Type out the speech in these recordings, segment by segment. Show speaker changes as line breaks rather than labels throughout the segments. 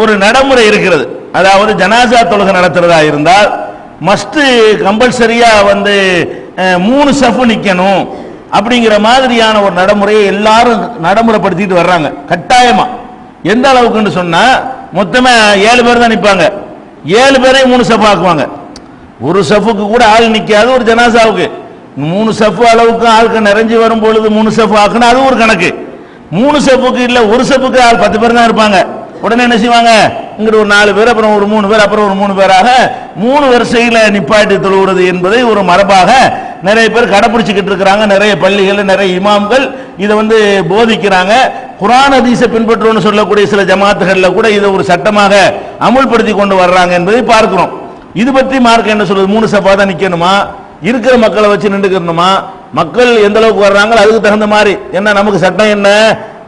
ஒரு நடைமுறை இருக்கிறது. அதாவது ஜனாசா தொழுகை நடத்துறதா இருந்தால் மஸ்ட் கம்பல்சரியா வந்து மூணு சஃபு நிக்கணும். அப்படிங்கிற மாதிரியான ஒரு நடைமுறையை எல்லாரும் நடைமுறைப்படுத்திட்டு வர்றாங்க. கட்டாயமா. எந்த அளவுக்குன்னு சொன்னா மொத்தமா ஏழு பேர் தான் நிற்பாங்க ஏழு பேரையும் மூணு சஃப் ஆக்குவாங்க. ஒரு சஃபுக்கு கூட ஆள் நிற்காது ஒரு ஜனாசாவுக்கு. மூணு சஃப் அளவுக்கு ஆளுக்கு நிறைஞ்சு வரும் பொழுது மூணு சஃப் ஆக்குனா அது ஒரு கணக்கு. மூணு சஃப்புக்கு இல்லை ஒரு சஃப்புக்கு ஆள் பத்து பேர் தான் இருப்பாங்க. உடனே என்ன செய்வாங்க? இங்கிட்ட ஒரு நாலு பேர் அப்புறம் ஒரு மூணு பேர் அப்புறம் ஒரு மூணு பேராக மூணு வரிசையில் நிப்பாட்டி தொழுகிறது என்பதை ஒரு மரபாக நிறைய பேர் கடைபிடிச்சிக்கிட்டு இருக்கிறாங்க. நிறைய பள்ளிகள் நிறைய இமாம்கள் இதை வந்து போதிக்கிறாங்க. குரான் அதிசை பின்பற்றுவோம்னு சொல்லக்கூடிய சில ஜமாத்துகளில் கூட இதை ஒரு சட்டமாக அமுல்படுத்தி கொண்டு வர்றாங்க என்பதை பார்க்கிறோம். இது பற்றி மார்க் என்ன சொல்றது மூணு சபா தான் நிற்கணுமா இருக்கிற மக்களை வச்சு நின்றுக்கணுமா? மக்கள் எந்த அளவுக்கு வர்றாங்களோ அதுக்கு தகுந்த மாதிரி. என்ன நமக்கு சட்டம் என்ன?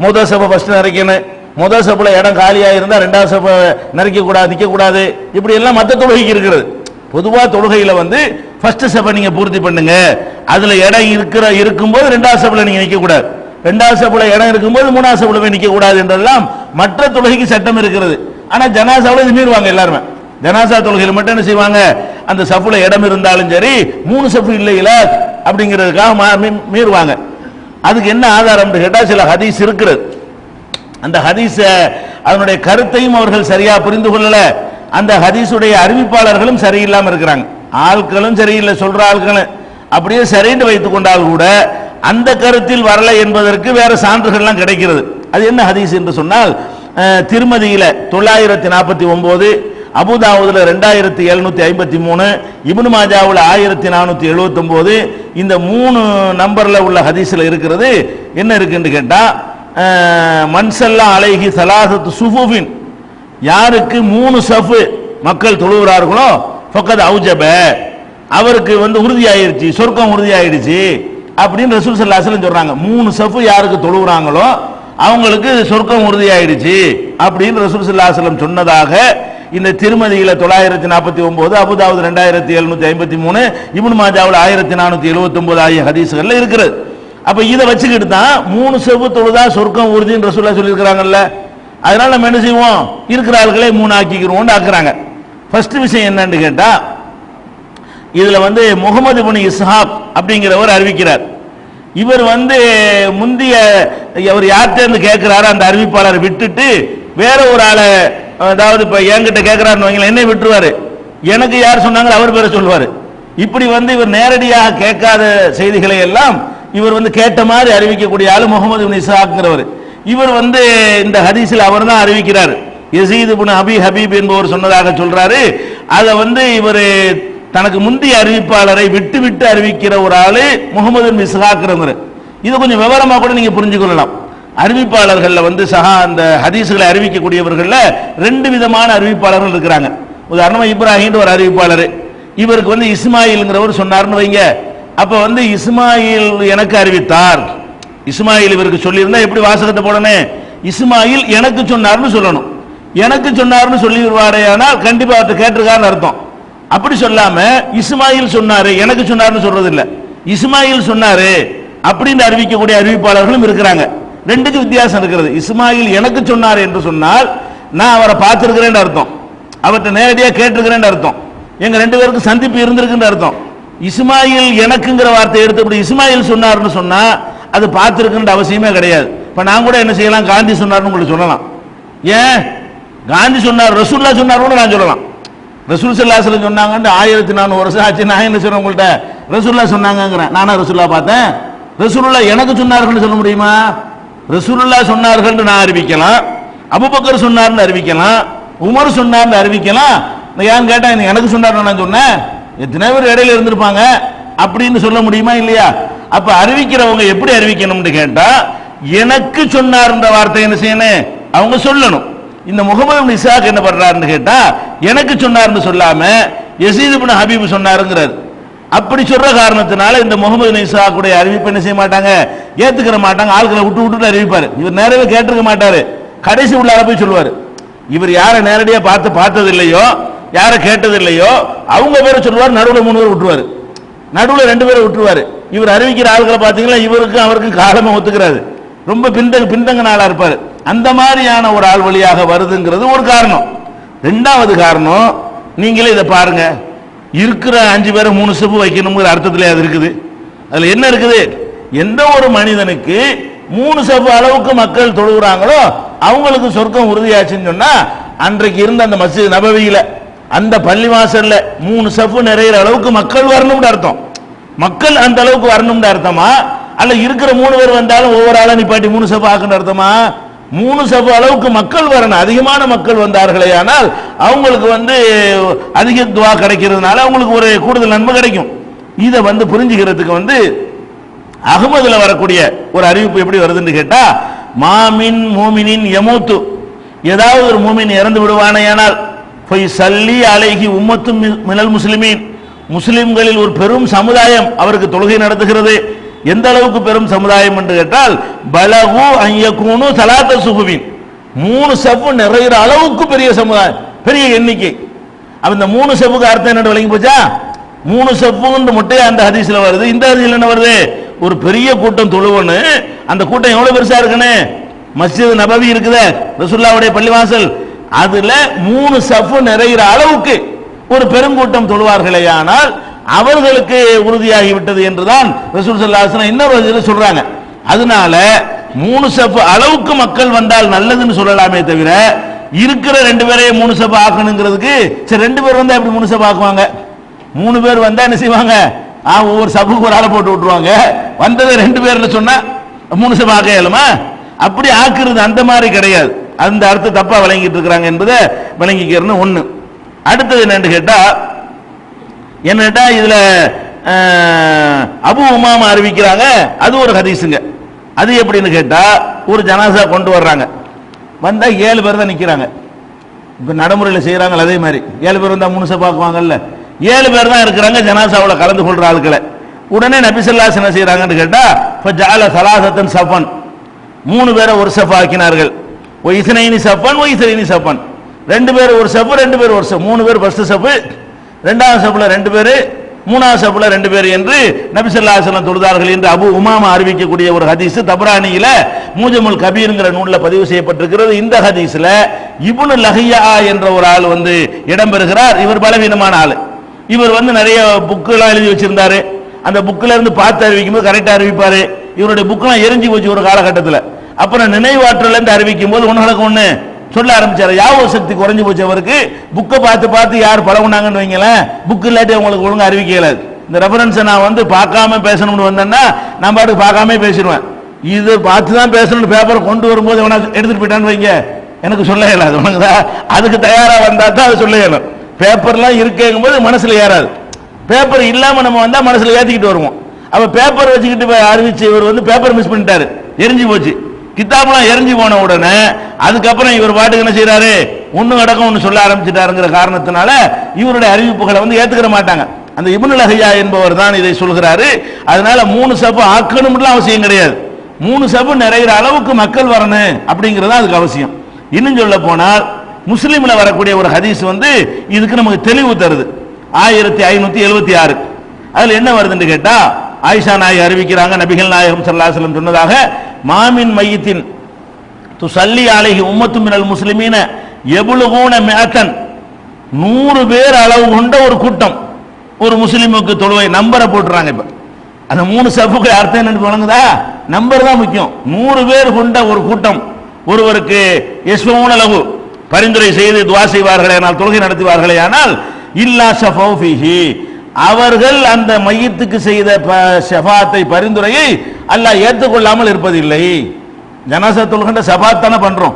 முதல் சபை ஃபர்ஸ்ட் நிறைக்கணும் முதல் சபையில இடம் காலியா இருந்தா ரெண்டாவது சபை நிறைக்க கூடாது நிக்க கூடாது. இப்படி எல்லாம் மத்த தொழுகைக்கு இருக்கிறது. பொதுவா தொழுகையில வந்து ஃபர்ஸ்ட் சபை நீங்க பூர்த்தி பண்ணுங்க. அதுல இடம் இருக்கிற இருக்கும்போது ரெண்டாவது சபையில நீங்க நிக்க கூடாது. ரெண்டாவது சபையில இடம் இருக்கும்போது மூணாவது சபையில போய் நிக்க கூடாது என்றெல்லாம் மற்ற தொழுகைக்கு சட்டம் இருக்கிறது. ஆனா ஜனாசாவில் இது மீறுவாங்க எல்லாருமே. ஜனாசா தொழுகையில் மட்டும் என்ன செய்வாங்க? அந்த சஃப்ல இடம் இருந்தாலும் சரி மூணு சஃப் இல்லையில அப்படிங்கிறதுக்காக மா- மீறுவாங்க. அதுக்கு என்ன ஆதாரம் கேட்டா சில ஹதீஸ் இருக்கிறது. அந்த ஹதீஸ அதனுடைய கருத்தையும் அவர்கள் சரியா புரிந்து கொள்ளல. அந்த ஹதீஸுடைய அறிவிப்பாளர்களும் சரியில்லாம இருக்கிறாங்க. ஆட்களும் சரியில்லை சொல்ற ஆட்களும் அப்படியே சரின்னு வைத்துக் கொண்டால் கூட அந்த கருத்தில் வரல என்பதற்கு வேற சான்றுகள்லாம் கிடைக்கிறது. அது என்ன ஹதீஸ் என்று சொன்னால் திருமதியில தொள்ளாயிரத்தி நாற்பத்தி ஒன்பது அபுதாவுதுல ரெண்டாயிரத்தி எழுநூத்தி ஐம்பத்தி மூணு இபுனு மாஜாவுல ஆயிரத்தி நானூத்தி எழுபத்தி ஒன்பது இந்த மூணு நம்பர்ல உள்ள ஹதீஸ்ல இருக்கிறது என்ன இருக்குன்னு கேட்டா மன்சல்லா அழகி சலாசத்து சுஃபுவின் யாருக்கு மூணு சஃபு மக்கள் தொழுகிறார்களோ ஃபக்கத் அவுஜப. அவருக்கு வந்து உறுதியாயிருச்சு சொர்க்கம் உறுதியாயிடுச்சு அப்படின்னு ரசூல் சல்லாஹ் சொல்கிறாங்க மூணு சஃபு யாருக்கு தொழுகிறாங்களோ அவங்களுக்கு சொர்க்கம் உறுதியாயிடுச்சு அப்படின்னு ரசூல் சல்லாஹ் சொன்னதாக இந்த திருமதியில் தொள்ளாயிரத்தி நாற்பத்தி ஒன்பது அபுதாவது ரெண்டாயிரத்தி எழுநூத்தி ஐம்பத்தி மூணு இபுன் மாஜாவில் ஆயிரத்தி நானூத்தி எழுபத்தி ஒன்பது ஆகிய ஹதீஸ்கள்ல இருக்கிறது. அப்ப இதை வச்சுக்கிட்டு தான் மூணு செவ்வு தொழுதா சொர்க்கம் உறுதின்னு ரசூல்லா சொல்லியிருக்கிறாங்கல்ல. அதனால நம்ம என்ன செய்வோம்? இருக்கிற ஆள்களே மூணு ஆக்கிக்கிறோம்னு ஆக்குறாங்க. ஃபர்ஸ்ட் விஷயம் என்னன்னு கேட்டா இதுல வந்து முகமது பின் இஸ்ஹாப் அப்படிங்கிறவர் அறிவிக்கிறார். இவர் வந்து முந்தைய அவர் யார்கிட்ட கேட்கிறாரோ அந்த அறிவிப்பாளரை விட்டுட்டு வேற ஒரு ஆளை அதாவது இப்ப என்கிட்ட கேட்கிறாருன்னு வைங்களேன் என்னை விட்டுருவாரு. எனக்கு யார் சொன்னாங்களோ அவர் பேரை சொல்லுவாரு இப்படி வந்து இவர் நேரடியாக கேட்காத செய்திகளை எல்லாம் இவர் வந்து கேட்ட மாதிரி அறிவிக்கக்கூடிய ஆளு முகமது இசாக்ங்கிறவர் இவர் வந்து இந்த ஹதீஸில் அவர் தான் அறிவிக்கிறார். யசீது புன் அபி ஹபீப் என்பவர் சொன்னதாக சொல்றாரு. அதை வந்து இவர் தனக்கு முந்தைய அறிவிப்பாளரை விட்டு விட்டு அறிவிக்கிற ஒரு ஆள் முகமது பின் இது கொஞ்சம் விவரமாக கூட நீங்கள் புரிஞ்சுக்கொள்ளலாம் அறிவிப்பாளர்களில் வந்து சஹா அந்த ஹதீஸ்களை அறிவிக்கக்கூடியவர்களில் ரெண்டு விதமான அறிவிப்பாளர்கள் இருக்கிறாங்க. உதாரணமாக இப்ராஹிம் ஒரு அறிவிப்பாளர். இவருக்கு வந்து இஸ்மாயில்ங்கிறவர் சொன்னார்னு வைங்க. அப்போ வந்து இஸ்மாயில் எனக்கு அறிவித்தார். இஸ்மாயில் இவருக்கு சொல்லியிருந்தா எப்படி வாசகத்தை போடனே? இஸ்மாயில் எனக்கு சொன்னார்னு சொல்லணும். எனக்கு சொன்னார்னு சொல்லி வருவாரேயானால் கண்டிப்பாக அவர்கிட்ட கேட்டிருக்காருன்னு அர்த்தம். அப்படி சொல்லாம இஸ்மாயில் சொன்னாரு எனக்கு சொன்னார்னு சொல்றது இல்லை இஸ்மாயில் சொன்னாரு அப்படின்னு அறிவிக்கக்கூடிய அறிவிப்பாளர்களும் இருக்கிறாங்க. ரெண்டுக்கு வித்தியாசம் இருக்கிறது. இஸ்மாயில் எனக்கு சொன்னார் என்று சொன்னால் நான் அவரை பார்த்திருக்கிறேன்னு அர்த்தம். அவர்கிட்ட நேரடியாக கேட்டிருக்கிறேன்னு அர்த்தம். எங்க ரெண்டு பேருக்கும் சந்திப்பு இருந்திருக்குன்னு அர்த்தம். இஸ்மாயில் எனக்குங்கிற வார்த்தை எடுத்தபடி இஸ்மாயில் சொன்னார்னு சொன்னா அது பார்த்துருக்குன்ற அவசியமே கிடையாது. இப்ப நான் கூட என்ன செய்யலாம்? காந்தி சொன்னார்னு உங்களுக்கு சொல்லலாம். ஏன்? காந்தி சொன்னார் ரசூல்லா சொன்னார்னு நான் சொல்லலாம். ரசூல் சல்லாஸ்லம் சொன்னாங்கன்ட்டு ஆயிரத்தி நானூறு வருஷம் ஆச்சு. நான் என்ன சொல்றேன் உங்கள்ட்ட? ரசூல்லா சொன்னாங்கங்கிறேன். நானா ரசூல்லா பார்த்தேன். ரசூலுல்லா எனக்கு சொன்னார்கள்னு சொல்ல முடியுமா? ரசூலுல்லா சொன்னார்கள் நான் அறிவிக்கலாம். அபுபக்கர் சொன்னார்னு அறிவிக்கலாம். உமர் சொன்னார்னு அறிவிக்கலாம். நான் ஏன் கேட்டா எனக்கு சொன்னார்னு நான் சொன்னேன். எத்தனை பேர் இடையில இருந்திருப்பாங்க. அப்படின்னு சொல்ல முடியுமா இல்லையா? அப்ப அறிவிக்கிறவங்க எப்படி அறிவிக்கணும்னு கேட்டா எனக்கு சொன்னார்ன்ற வார்த்தை என்ன செய்யணும்? அவங்க சொல்லணும். இந்த முகமது இசாக் என்ன பண்றாருன்னு கேட்டா எனக்கு சொன்னார்னு சொல்லாம யசீது பின் ஹபீப் சொன்னாருங்கிறார். அப்படி சொல்ற காரணத்தினால இந்த முகமது இசாக்குடைய அறிவிப்பு என்ன செய்ய மாட்டாங்க? ஏத்துக்கிற மாட்டாங்க. ஆட்களை விட்டு விட்டு அறிவிப்பாரு. இவர் நேரவே கேட்டிருக்க மாட்டாரு. கடைசி உள்ளார போய் சொல்லுவாரு. இவர் யாரை நேரடியா பார்த்து பார்த்தது இல்லையோ யாரை கேட்டது இல்லையோ அவங்க பேரை சொல்லுவார் நடுவில் மூணு பேர் விட்டுருவாரு. நடுவில் ரெண்டு பேரை விட்டுருவார். இவர் அறிவிக்கிற ஆளுகளை பார்த்தீங்கன்னா இவருக்கும் அவருக்கும் காலமாக ஒத்துக்கிறாரு ரொம்ப பின்தங்க பின்தங்க நாளாக இருப்பார். அந்த மாதிரியான ஒரு ஆள் வழியாக வருதுங்கிறது ஒரு காரணம். ரெண்டாவது காரணம் நீங்களே இதை பாருங்க. இருக்கிற அஞ்சு பேரை மூணு செப்பு வைக்கணுங்கிற அர்த்தத்திலே அது இருக்குது. அதில் என்ன இருக்குது? எந்த ஒரு மனிதனுக்கு மூணு செப்பு அளவுக்கு மக்கள் தொழுகிறாங்களோ அவங்களுக்கு சொர்க்கம் உறுதியாச்சுன்னு சொன்னா அன்றைக்கு இருந்த அந்த மசித் நபவியில அந்த பள்ளி வாசல்ல மூணு சஃபு நிறையிற அளவுக்கு மக்கள் வரணும்னு அர்த்தம். மக்கள் அந்த அளவுக்கு வரணும்னு அர்த்தமா? அல்ல இருக்கிற மூணு பேர் வந்தாலும் ஒவ்வொரு ஆளும் நிப்பாட்டி மூணு சஃபு ஆக்குன்னு அர்த்தமா? மூணு சபு அளவுக்கு மக்கள் வரணும். அதிகமான மக்கள் வந்தார்களே ஆனால் அவங்களுக்கு வந்து அதிக துவா கிடைக்கிறதுனால அவங்களுக்கு ஒரு கூடுதல் நன்மை கிடைக்கும். இதை வந்து புரிஞ்சுக்கிறதுக்கு வந்து அகமதுல வரக்கூடிய ஒரு அறிவிப்பு எப்படி வருதுன்னு கேட்டா மாமின் மோமினின் எமூத்து ஏதாவது ஒரு மூமின் இறந்து விடுவானே ஆனால் சல்லி அலைகி உம்மத்தும் மி- மினல் முஸ்லிமீன். முஸ்லிம்களில் ஒரு பெரும் சமுதாயம் அவருக்கு தொழுகை நடத்துகிறது. எந்த அளவுக்கு பெரும் சமுதாயம் என்று கேட்டால் பலகு ஐயக்கூனு சலாத்த சுகுவின். மூணு சப்பு நிறைகிற அளவுக்கு பெரிய சமுதாயம் பெரிய எண்ணிக்கை. அப்ப இந்த மூணு செப்புக்கு அர்த்தம் என்ன விளங்கி போச்சா? மூணு செப்புன்னு மட்டும் அந்த ஹதீஸ்ல வருது. இந்த ஹதீஸ்ல என்ன வருது? ஒரு பெரிய கூட்டம் தொழுவன்னு அந்த கூட்டம் எவ்வளவு பெருசா இருக்குன்னு? மஸ்ஜித் நபவி இருக்குதே ரசுல்லாவுடைய பள்ளிவாசல். அதுல மூணு சஃபு நிறைகிற அளவுக்கு ஒரு பெருங்கூட்டம் தொழுவார்களே ஆனால் அவர்களுக்கு உறுதியாகி விட்டது என்றுதான் ரசூல் ஸல்லல்லாஹு இன்னொரு சொல்றாங்க. அதனால மூணு சப்பு அளவுக்கு மக்கள் வந்தால் நல்லதுன்னு சொல்லலாமே தவிர இருக்கிற ரெண்டு பேரையும் மூணு சப்பு ஆக்கணுங்கிறதுக்கு சரி ரெண்டு பேர் வந்தா எப்படி மூணு சப்பு ஆக்குவாங்க? மூணு பேர் வந்தா என்ன செய்வாங்க? ஆ ஒவ்வொரு சப்புக்கு ஒரு ஆளை போட்டு விட்டுருவாங்க. வந்தது ரெண்டு பேர்னு சொன்னா மூணு சப்பு ஆக்க இயலுமா? அப்படி ஆக்குறது அந்த மாதிரி கிடையாது. அந்த அர்த்தம் தப்பா விளங்கிட்டு இருக்கிறாங்க என்பதை விளங்கிக்கிறது ஒண்ணு. அடுத்தது என்னன்னு கேட்டா என்னட்டா இதுல அபு உமாமா அறிவிக்கிறாங்க அது ஒரு ஹதீஸுங்க. அது எப்படின்னு கேட்டா ஒரு ஜனாசா கொண்டு வர்றாங்க. வந்தா ஏழு பேர் தான் நிக்கிறாங்க. இப்ப நடைமுறையில் செய்யறாங்க அதே மாதிரி. ஏழு பேர் வந்தா முனுசை பார்க்குவாங்கல்ல. ஏழு பேர் தான் இருக்கிறாங்க ஜனாசாவில் கலந்து கொள்ற ஆட்களை. உடனே நபிசல்லாஸ் என்ன செய்யறாங்கன்னு கேட்டா இப்ப ஜால சலாசத்தன் சஃபன். மூணு பேரை ஒரு சஃபா ஆக்கினார்கள். ஒய் இசனைனி சஃபன் ஒய் இசனைனி ரெண்டு பேர் ஒரு சப்பு ரெண்டு பேர் ஒரு சப்பு. மூணு பேர் ஃபர்ஸ்ட் சப்பு ரெண்டாவது சஃப்ல ரெண்டு பேர் மூணாவது சஃப்ல ரெண்டு பேர் என்று நபிசல்லா சொல்லம் தொழுதார்கள் என்று அபு உமாமா அறிவிக்கக்கூடிய ஒரு ஹதீஸ் தபரானியில மூஜமுல் கபீருங்கிற நூலில் பதிவு செய்யப்பட்டிருக்கிறது. இந்த ஹதீஸ்ல இபுனு லஹியா என்ற ஒரு ஆள் வந்து இடம்பெறுகிறார். இவர் பலவீனமான ஆள். இவர் வந்து நிறைய புக்கெல்லாம் எழுதி வச்சிருந்தாரு. அந்த புக்கில் இருந்து பார்த்து அறிவிக்கும் போது அறிவிப்பார். இவருடைய புக்கெல்லாம் எரிஞ்சு போச்சு ஒரு காலகட்டத்தில். அப்புறம் நினைவாற்றல் அறிவிக்கும் போது ஒன்று ஒண்ணு சொல்ல ஆரம்பிச்சார். யாவோ சக்தி குறைஞ்சு போச்சு அவருக்கு. புக்கை பார்த்து பார்த்து யார் பழகுனாங்கன்னு வைங்களேன். புக் இல்லாட்டி உங்களுக்கு ஒழுங்கு அறிவிக்கல. இந்த ரெஃபரன்ஸை நான் வந்து பார்க்காம பேசணும்னு வந்தேன்னா நான் பாட்டுக்கு பார்க்காம பேசிடுவேன். இது பார்த்து தான் பேசணும்னு பேப்பரை கொண்டு வரும்போது அவனை எடுத்துட்டு போயிட்டான்னு வைங்க. எனக்கு சொல்ல இயலாது. உனக்கு அதுக்கு தயாராக வந்தா தான் அது சொல்ல இயலும். பேப்பர்லாம் இருக்குங்கும் போது மனசில் ஏறாது. பேப்பர் இல்லாமல் நம்ம வந்தால் மனசில் ஏற்றிக்கிட்டு வருவோம். அப்போ பேப்பர் வச்சுக்கிட்டு அறிவிச்சு இவர் வந்து பேப்பர் மிஸ் பண்ணிட்டாரு. எரிஞ்சு போச்சு. கித்தாப்லாம் எரிஞ்சு போன உடனே அதுக்கப்புறம் இவர் பாட்டுக்கு என்ன செய்யறாரு ஒன்று அடக்கம் ஒன்று சொல்ல ஆரம்பிச்சிட்டாருங்கிற காரணத்தினால இவருடைய அறிவிப்புகளை வந்து ஏத்துக்கிற மாட்டாங்க. அந்த இப்னு லஹியா என்பவர் தான் இதை சொல்கிறாரு. அதனால மூணு சப்பு ஆக்கணும்லாம் அவசியம் கிடையாது. மூணு சப்பு நிறைகிற அளவுக்கு மக்கள் வரணும் அப்படிங்கிறது அதுக்கு அவசியம். இன்னும் சொல்ல போனால் முஸ்லீம்ல வரக்கூடிய ஒரு ஹதீஸ் வந்து இதுக்கு நமக்கு தெளிவு தருது. ஆயிரத்தி ஐநூத்தி எழுபத்தி ஆறு. அதுல என்ன வருதுன்னு கேட்டா ஆயிஷா நாய் அறிவிக்கிறாங்க நபிகள் நாயகம் ஸல்லல்லாஹு சொன்னதாக மாமின் மையத்தின் துசல்லி அலைஹி உம்மத்து மினல் முஸ்லிமீன எவ்வளவுன மேத்தன் நூறு பேர் அளவு கொண்ட ஒரு கூட்டம். ஒரு முஸ்லிமுக்கு தொழுவை நம்பரை போட்டுறாங்க இப்ப. அந்த மூணு சஃபுக்கு அர்த்தம் என்னன்னு வழங்குதா? நம்பர் தான் முக்கியம். நூறு பேர் கொண்ட ஒரு கூட்டம். ஒருவருக்கு யஸ்வூன அளவு பரிந்துரை செய்து துவா செய்வார்களே ஆனால் தொழுகை நடத்துவார்களே ஆனால் இல்லா சஃபி அவர்கள் அந்த மையத்துக்கு செய்த ப- பரிந்துரையை அல்லாஹ் ஏற்றுக்கொள்ளாமல் இருப்பதில்லை. ஜனாசா தொழுகின்ற சபாத் தானே பண்றோம்.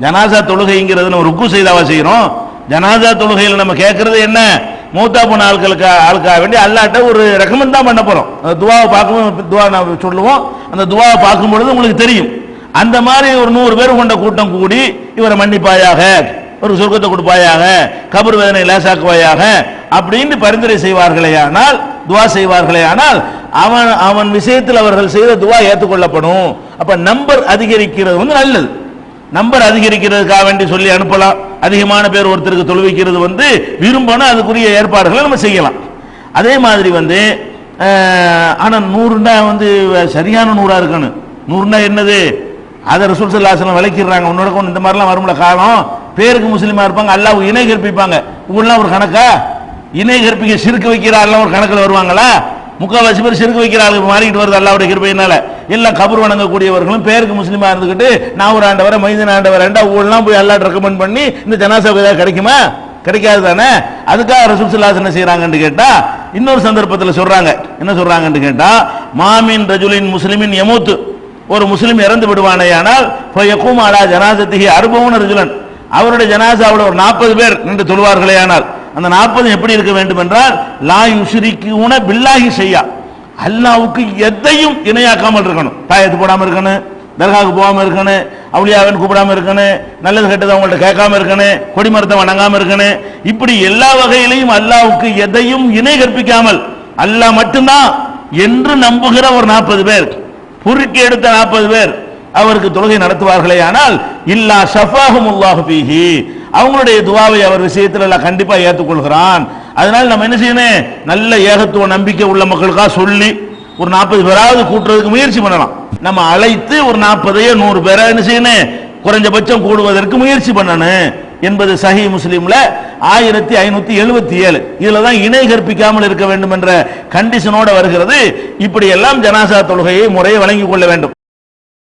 ஜனாசா தொழுகைங்கிறது நம்ம ருக்கு செய்தாவா செய்யறோம்? ஜனாசா தொழுகையில் நம்ம கேட்கறது என்ன? மூத்தா போன ஆட்களுக்கு ஆளுக்காக வேண்டி அல்லாட்ட ஒரு ரெக்கமெண்ட் தான் பண்ண போறோம். அந்த துவாவை பார்க்கும் துவா நான் சொல்லுவோம். அந்த துவாவை பார்க்கும் பொழுது உங்களுக்கு தெரியும். அந்த மாதிரி ஒரு நூறு பேர் கொண்ட கூட்டம் கூடி இவரை மன்னிப்பாயாக. ஒரு சொர்க்கத்தை கொடுப்பாயாக கபர் வேதனை லேசாக்குவாயாக அப்படின்னு பரிந்துரை செய்வார்களே ஆனால் துவா செய்வார்களே ஆனால் அவன் அவன் விஷயத்தில் அவர்கள் செய்த துவா ஏற்றுக்கொள்ளப்படும். அப்ப நம்பர் அதிகரிக்கிறது வந்து நல்லது. நம்பர் அதிகரிக்கிறதுக்காக வேண்டி சொல்லி அனுப்பலாம். அதிகமான பேர் ஒருத்தருக்கு தொழுவிக்கிறது வந்து விரும்பணும் அதுக்குரிய ஏற்பாடுகளை நம்ம செய்யலாம். அதே மாதிரி வந்து ஆனால் நூறுனா வந்து சரியான நூறா இருக்கணும். நூறுனா என்னது? அதை ரசூல் சல்லாஹம் விளக்கிடுறாங்க. உன்னோட கொண்டு இந்த மாதிரிலாம் வரும்ல காலம்? பேருக்கு முஸ்லீமா இருப்பாங்க அல்லாஹ் இணை கற்பிப்பாங்க. இவங்களாம் ஒரு கணக்கா? இணை கற்பிக்க சிறுக்கு வைக்கிற ஆள்லாம் ஒரு கணக்கில் வருவாங்களா? முக்கால்வாசி பேர் சிறுக்கு வைக்கிற ஆளுக்கு மாறிக்கிட்டு வருது அல்லாவுடைய கிருப்பையினால எல்லாம் கபர் வணங்கக்கூடியவர்களும் பேருக்கு முஸ்லீமா இருந்துக்கிட்டு நான் ஒரு ஆண்டவரை மைதன் ஆண்டவர் ரெண்டா ஊழலாம் போய் அல்லாட் ரெக்கமெண்ட் பண்ணி இந்த ஜனாசாவுக்கு ஏதாவது கிடைக்குமா? கிடைக்காது தானே? அதுக்காக ரசூல் என்ன செய்யறாங்கன்னு கேட்டா இன்னொரு சந்தர்ப்பத்தில் சொல்றாங்க. என்ன சொல்றாங்கன்னு கேட்டா மாமின் ரஜுலின் முஸ்லிமின் எமூத்து ஒரு முஸ்லீம் இறந்து விடுவானே ஆனால் அலா ஜனாசத்திஹி அறுபவன் ரஜுலன். அவருடைய ஜனாசாவில் ஒரு நாற்பது பேர் நின்று தொழுவார்களே ஆனால் அந்த நாற்பது எப்படி இருக்க வேண்டும் என்றால் லா உன பில்லாஹி செய்யா அல்லாவுக்கு எதையும் இணையாக்காமல் இருக்கணும். தாயத்து போடாமல் இருக்கணும் தர்காவுக்கு போகாமல் இருக்கணும் அவளியாவன் கூப்பிடாம இருக்கணும் நல்லது கெட்டது அவங்கள்ட்ட கேட்காம இருக்கணும் கொடிமரத்தை வணங்காமல் இருக்கணும். இப்படி எல்லா வகையிலையும் அல்லாவுக்கு எதையும் இணை கற்பிக்காமல் அல்லாஹ் மட்டும்தான் என்று நம்புகிற ஒரு நாற்பது பேர் பொறுக்கி எடுத்த நாற்பது பேர் அவருக்கு தொழுகை நடத்துவார்களே ஆனால் இல்லா ஷஃபாஹும் உல்லாஹு பீஹி அவங்களுடைய துவாவை அவர் விஷயத்தில் எல்லாம் கண்டிப்பாக ஏற்றுக்கொள்கிறான். அதனால நம்ம என்ன செய்யணும்? நல்ல ஏகத்துவ நம்பிக்கை உள்ள மக்களுக்காக சொல்லி ஒரு நாற்பது பேராவது கூட்டுறதுக்கு முயற்சி பண்ணலாம். நம்ம அழைத்து ஒரு நாற்பதையோ நூறு பேரா என்ன செய்யணும்? குறைஞ்சபட்சம் கூடுவதற்கு முயற்சி பண்ணணும் என்பது சஹி முஸ்லீம்ல ஆயிரத்தி ஐநூத்தி எழுபத்தி ஏழு. இதுல தான் இணை கற்பிக்காமல் இருக்க வேண்டும் என்ற கண்டிஷனோட வருகிறது. இப்படி எல்லாம் ஜனாசா தொழுகையை முறையை வழங்கிக் கொள்ள வேண்டும்.